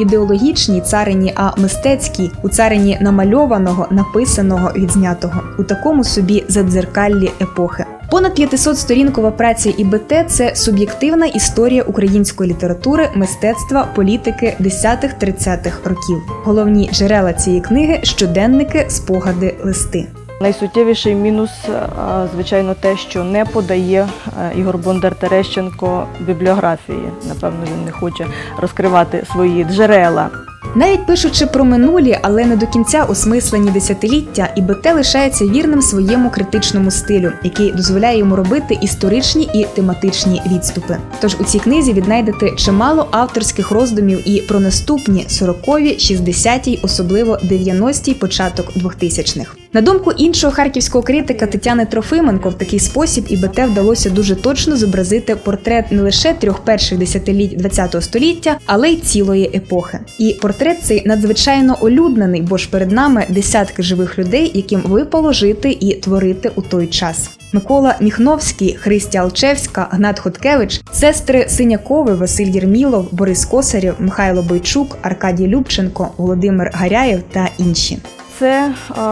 ідеологічній царині, а мистецькій у царині намальованого, написаного, відзнятого у такому собі задзеркаллі епохи. Понад 500 сторінкова праця ІБТ – це суб'єктивна історія української літератури, мистецтва, політики 10-30-х років. Головні джерела цієї книги щоденники, спогади, листи. Найсуттєвіший мінус, е, звичайно, те, що не подає е, Ігор Бондар Терещенко бібліографії. Напевно, він не хоче розкривати свої джерела. Навіть пишучи про минулі, але не до кінця осмислені десятиліття, ІБТ лишається вірним своєму критичному стилю, який дозволяє йому робити історичні і тематичні відступи. Тож у цій книзі віднайдете чимало авторських роздумів і про наступні 40-ві, 60-ті, особливо 90-ті, початок 2000-х. На думку іншого харківського критика Тетяни Трофименко, в такий спосіб ІБТ вдалося дуже точно зобразити портрет не лише трьох перших десятиліть ХХ століття, але й цілої епохи. І портрет цей надзвичайно олюднений, бо ж перед нами десятки живих людей, яким випало жити і творити у той час. Микола Міхновський, Христя Алчевська, Гнат Хоткевич, сестри Синякови, Василь Єрмілов, Борис Косарєв, Михайло Бойчук, Аркадій Любченко, Володимир Гаряєв та інші. Це е,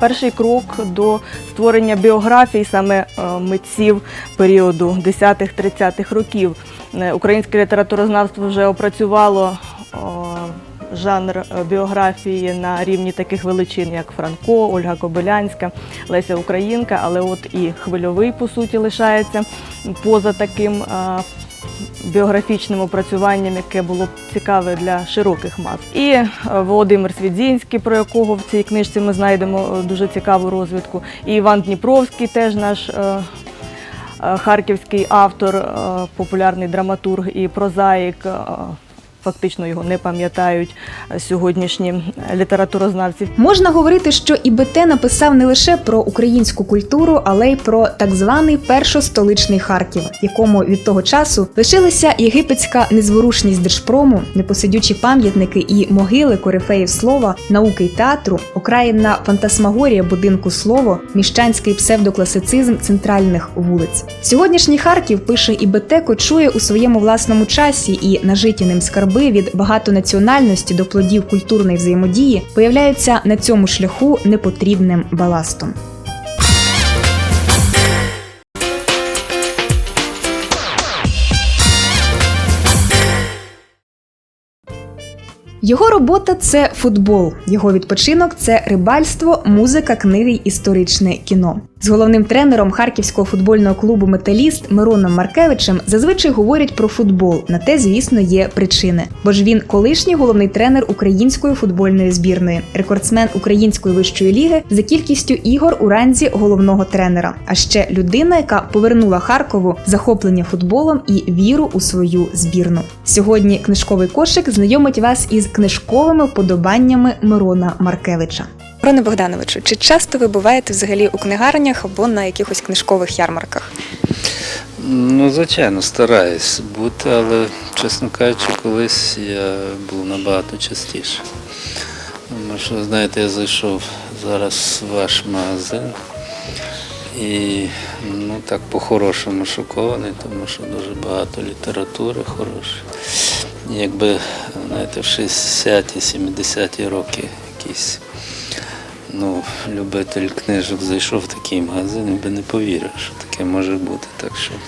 перший крок до створення біографій саме е, митців періоду 10-30-х років. Е, Українське літературознавство вже опрацювало е, жанр біографії на рівні таких величин, як Франко, Ольга Кобилянська, Леся Українка, але от і хвильовий, по суті, лишається поза таким. Біографічним опрацюванням, яке було цікаве для широких мас, і е, Володимир Свідзінський, про якого в цій книжці ми знайдемо е, дуже цікаву розвідку, і Іван Дніпровський, теж наш е, харківський автор, популярний драматург і прозаїк. Е, Фактично його не пам'ятають е, сьогоднішні літературознавці. Можна говорити, що ІБТ написав не лише про українську культуру, але й про так званий першостоличний Харків, якому від того часу лишилися єгипетська незворушність держпрому, непосидючі пам'ятники і могили корифеїв слова, науки й театру, окраїнна фантасмагорія будинку слово, міщанський псевдокласицизм центральних вулиць. Сьогоднішній Харків пише ІБТ кочує у своєму власному часі і нажиті ним скарби від багатонаціональності до плодів культурної взаємодії появляються на цьому шляху непотрібним баластом. Його робота це футбол, його відпочинок це рибальство, музика, книги й історичне кіно. З головним тренером харківського футбольного клубу Металіст Мироном Маркевичем зазвичай говорять про футбол. На те, звісно, є причини. Бо ж він колишній головний тренер української футбольної збірної, рекордсмен української вищої ліги за кількістю ігор у ранзі головного тренера. А ще людина, яка повернула Харкову захоплення футболом і віру у свою збірну. Сьогодні книжковий кошик знайомить вас із книжковими вподобаннями Мирона Маркевича. Роне Богдановичу, чи часто ви буваєте взагалі у книгарнях або на якихось книжкових ярмарках? Ну, звичайно, стараюсь бути, але, чесно кажучи, колись я був набагато частіше. Тому що, знаєте, я зайшов зараз в ваш магазин і ну, так по-хорошому шокований, тому що дуже багато літератури хорошої. Якби, знаєте, в 60-ті, 70-ті роки якийсь ну, любитель книжок зайшов в такий магазин, він би не повірив, що таке може бути. Так що е,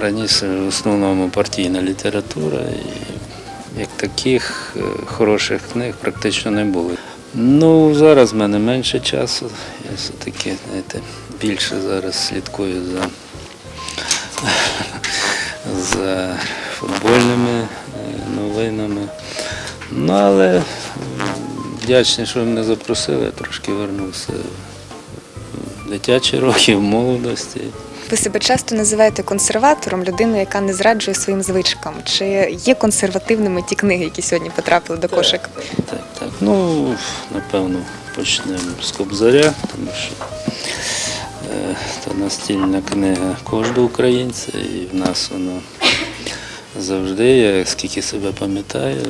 раніше в основному партійна література і як таких е, хороших книг практично не було. Ну, зараз в мене менше часу. Я все-таки, знаєте, більше зараз слідкую за, за футбольними е, новинами. Ну, але вдячний, що мене запросили, я трошки вернувся в дитячі роки, в молодості. Ви себе часто називаєте консерватором, людиною, яка не зраджує своїм звичкам. Чи є консервативними ті книги, які сьогодні потрапили до кошика? Так, так. Ну, напевно, почнемо з Кобзаря, тому що це настільна книга кожного українця, і в нас вона завжди, я скільки себе пам'ятаю,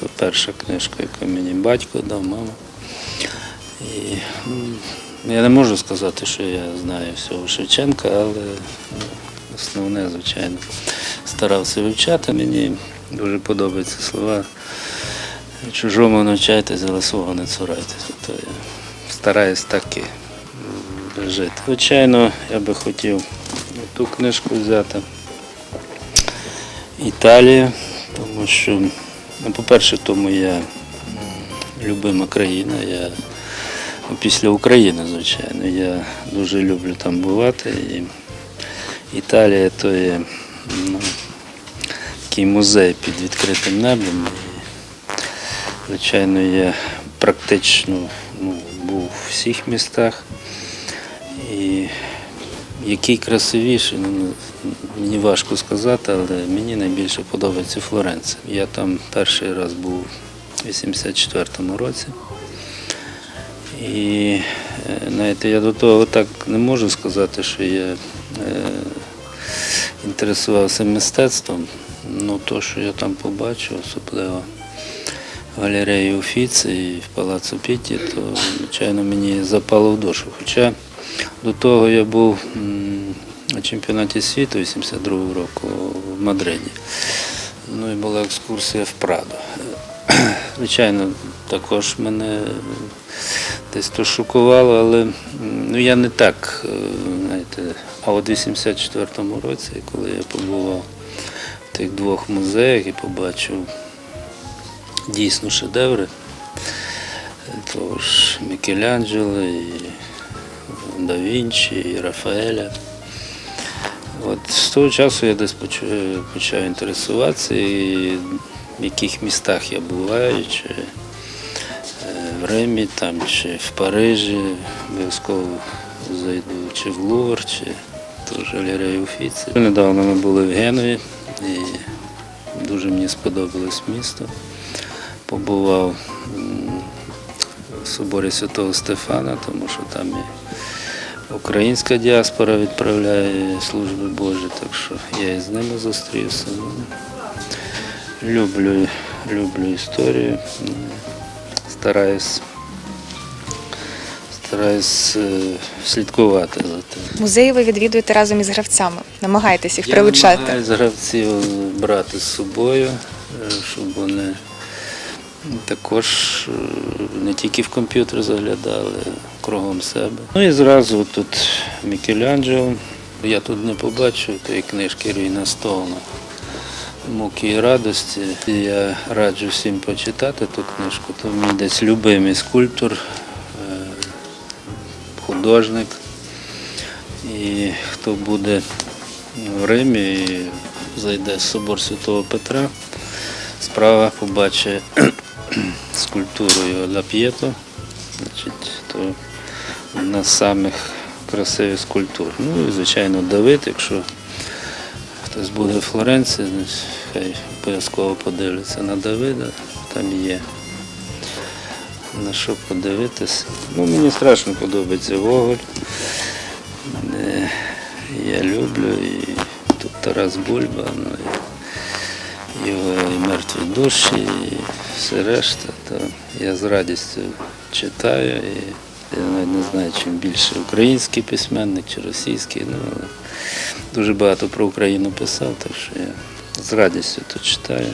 це перша книжка, яку мені батько дав, мама. І я не можу сказати, що я знаю всього Шевченка, але основне, звичайно, старався вивчати. Мені дуже подобаються слова. Чужому навчайтесь, але свого не цурайтеся. То я стараюсь так і жити. Звичайно, я би хотів ту книжку взяти. Італія, тому що, ну, по-перше, тому я любима країна. Я ну, після України, звичайно. Я дуже люблю там бувати. І Італія то є ну, такий музей під відкритим небом. І, звичайно, я практично ну, був у всіх містах. І який красивіший, ну, мені важко сказати, але мені найбільше подобається Флоренція. Я там перший раз був у 84-му році. І е, знаєте, я до того так не можу сказати, що я е, інтересувався мистецтвом. Ну, то, що я там побачив, особливо в галереї Уфіці і в Палацу Піті, то, звичайно, мені запало в душу. Хоча до того я був на чемпіонаті світу 82-го року в Мадриді. Ну і була екскурсія в Прадо. Звичайно, також мене десь то шокувало, але ну, я не так, е, знаєте, а от у 84-му році, коли я побував в тих двох музеях і побачив дійсно шедеври, того ж Мікеланджело і Да Вінчі, і Рафаеля. От з того часу я десь почав, інтересуватися, і в яких містах я буваю, чи е, в Римі, там, чи в Парижі, обов'язково зайду чи в Лувр, чи теж галерею Уфіці. Недавно ми були в Генові і дуже мені сподобалось місто. Побував в соборі Святого Стефана, тому що там і Українська діаспора відправляє служби Божі, так що я і з ними зустрівся. Ну, Люблю, люблю історію, ну, стараюсь, стараюсь е, слідкувати за тим. Музеї ви відвідуєте разом із гравцями, намагаєтесь їх Я прилучати. намагаюсь гравців брати з собою, е, щоб вони також е, не тільки в комп'ютер заглядали, кругом себе. Ну і зразу тут Мікеланджело. Я тут не побачив тієї книжки Руїна Стоуна. Муки і радості. Я раджу всім почитати ту книжку. То мій десь любимий скульптор, е, художник. І хто буде в Римі і зайде в собор Святого Петра, справа побачить скульптуру його Ла П'єто. Значить, то з самих красивих скульптур. Ну і, звичайно, Давид, якщо хтось буде в Флоренції, значить, хай обов'язково подивляться на Давида, там є на що подивитися. Ну, мені страшно подобається Гоголь. Е, Я люблю і тут Тарас Бульба, ну, і його і мертві душі, і все решта. То я з радістю читаю. І я навіть не знаю, чим більше український письменник чи російський. Ну, дуже багато про Україну писав, так що я з радістю то читаю.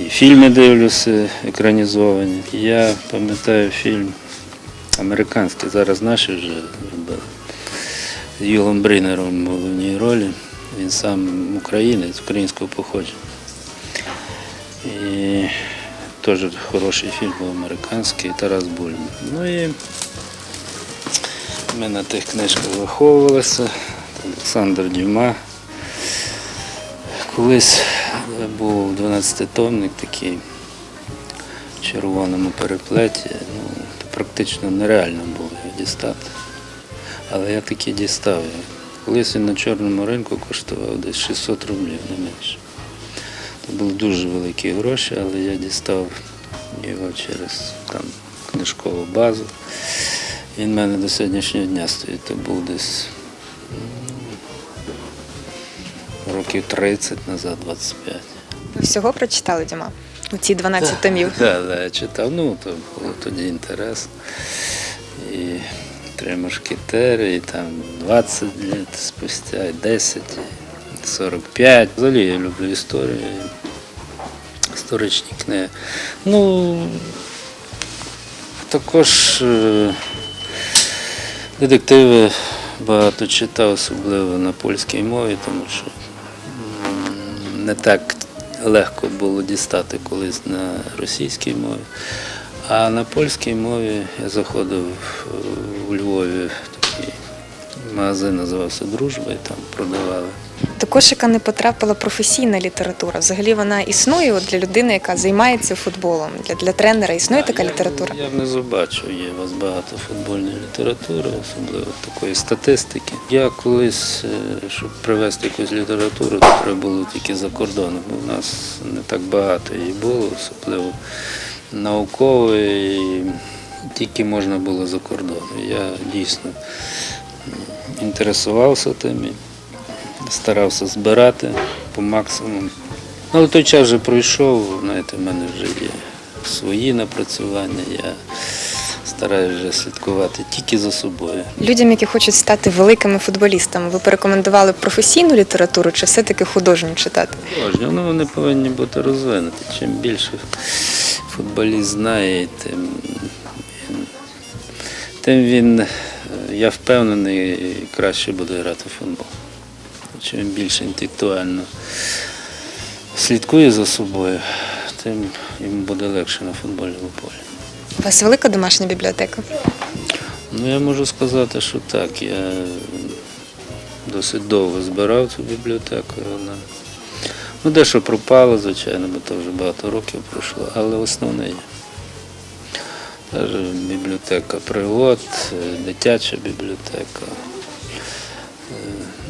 І фільми дивлюся екранізовані. Я пам'ятаю фільм американський, зараз наші вже робили. З Юлом Бринером в головній ролі. Він сам українець, українського походження. І теж хороший фільм був американський, Тарас Бульба. Ну і ми на тих книжках виховувалися. Олександр Дюма. Колись був 12-томник такий в червоному переплеті. Ну, практично нереально було його дістати. Але я таки дістав. Колись він на чорному ринку коштував десь 600 рублів, не менше. Це були дуже великі гроші, але я дістав його через там, книжкову базу. Він в мене до сьогоднішнього дня стоїть. Це був десь років 30 назад, 25. Ви всього прочитали, Діма? У ці 12 томів. Так, да, я читав, ну, то було тоді інтерес. І три мушкетери, і там 20 літ спустя, і 10, і 45. Взагалі я люблю історію, історичні книги. Ну, також е, детективи багато читав, особливо на польській мові, тому що не так легко було дістати колись на російській мові. А на польській мові я заходив е, у Львові магазин, називався Дружба, і там продавали. До кошика не потрапила професійна література. Взагалі вона існує от для людини, яка займається футболом. Для, для тренера існує така Я- література. Я внизу бачу, є у вас багато футбольної літератури, особливо такої статистики. Я колись, е, щоб привезти якусь літературу, то треба було тільки за кордоном, бо в нас не так багато її було, особливо наукової, тільки можна було за кордоном. Я дійсно інтересувався тим старався збирати по максимуму. Ну, Але той час вже пройшов, знаєте, в мене вже є свої напрацювання. Я стараюся вже слідкувати тільки за собою. Людям, які хочуть стати великими футболістами, ви порекомендували професійну літературу чи все-таки художню читати? Кожні, ну, вони повинні бути розвинуті. Чим більше футболіст знає, тим він, тим він, я впевнений, краще буде грати в футбол. Чим більше інтелектуально слідкує за собою, тим йому буде легше на футбольному полі. У вас велика домашня бібліотека? Ну, я можу сказати, що так. Я досить довго збирав цю бібліотеку. Вона... Ну, дещо пропало, звичайно, бо то вже багато років пройшло, але основне є. Бібліотека пригод, е, дитяча бібліотека.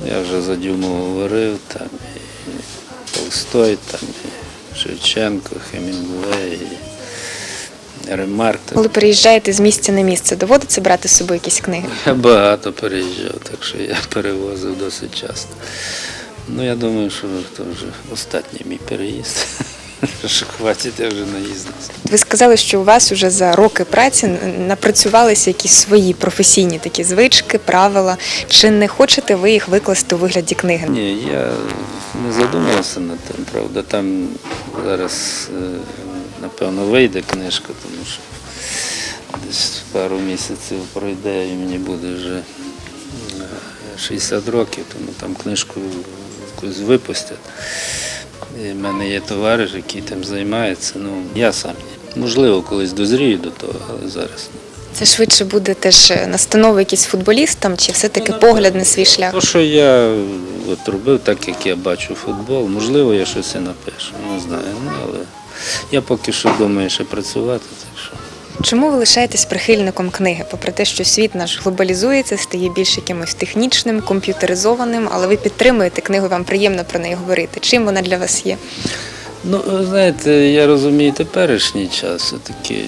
Е, Я вже за Дюму говорив, там і Толстой, там і Шевченко, Хемінгуей, і Ремарк. Коли переїжджаєте з місця на місце, доводиться брати з собою якісь книги? Я багато переїжджав, так що я перевозив досить часто. Ну, я думаю, що це вже останній мій переїзд. Що хватить, я вже наїздився. Ви сказали, що у вас вже за роки праці напрацювалися якісь свої професійні такі звички, правила. Чи не хочете ви їх викласти у вигляді книги? Ні, я не задумувався над тим, правда. Там зараз, е, напевно, вийде книжка, тому що десь пару місяців пройде і мені буде вже е, 60 років, тому там книжку якусь випустять. І в мене є товариш, який тим займається. Ну, я сам. Можливо, колись дозрію до того, але зараз. Це швидше буде теж настанови якісь футболістам, чи все-таки погляд на свій шлях? То, що я от робив так, як я бачу футбол, можливо, я щось і напишу, не знаю. Ну, але я поки що думаю ще працювати. Чому ви лишаєтесь прихильником книги? Попри те, що світ наш глобалізується, стає більш якимось технічним, комп'ютеризованим, але ви підтримуєте книгу, вам приємно про неї говорити. Чим вона для вас є? Ну, знаєте, я розумію теперішній час, все-таки,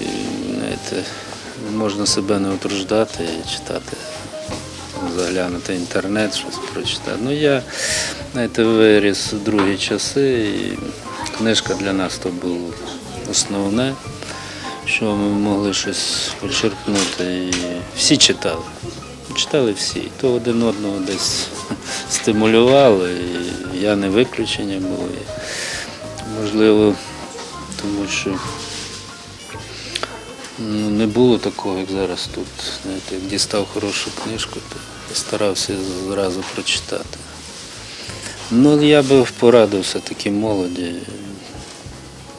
знаєте, можна себе не утруждати і читати, заглянути інтернет, щось прочитати. Ну, я, знаєте, виріс у другі часи, і книжка для нас то було основне, що ми могли щось почерпнути. І всі читали. Читали всі. То один одного десь стимулювали, і я не виключення був. І Можливо, тому що ну, не було такого, як зараз тут. Знаєте, як дістав хорошу книжку, то старався зразу прочитати. Ну, я би порадив все-таки молоді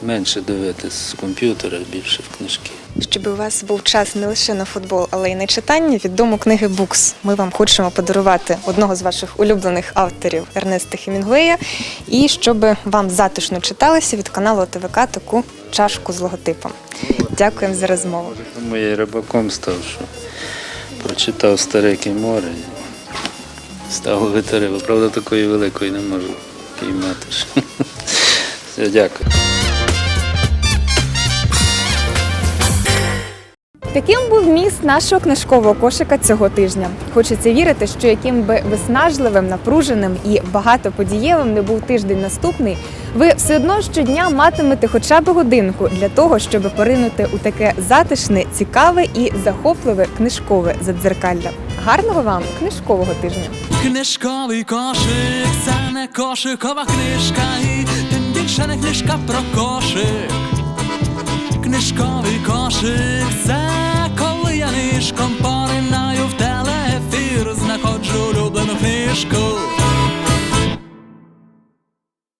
менше дивитись з комп'ютера, більше в книжки. Щоб у вас був час не лише на футбол, але й на читання від дому книги Букс. Ми вам хочемо подарувати одного з ваших улюблених авторів Ернеста Хемінгуея. І щоб вам затишно читалося від каналу ТВК таку чашку з логотипом. Дякуємо за розмову. Тому я рибаком став, що прочитав Старике море і став ловити рибу. Правда, такої великої не можу піймати. Все, дякую. Таким був міст нашого книжкового кошика цього тижня. Хочеться вірити, що яким би виснажливим, напруженим і багатоподієвим не був тиждень наступний, ви все одно щодня матимете хоча б годинку для того, щоб поринути у таке затишне, цікаве і захопливе книжкове задзеркалля. гарного вам книжкового тижня! Книжковий кошик, це не кошикова книжка, і тим більше не книжка про кошик. Книжковий кошик, це я поринаю в телеефір, знаходжу улюблену книжку.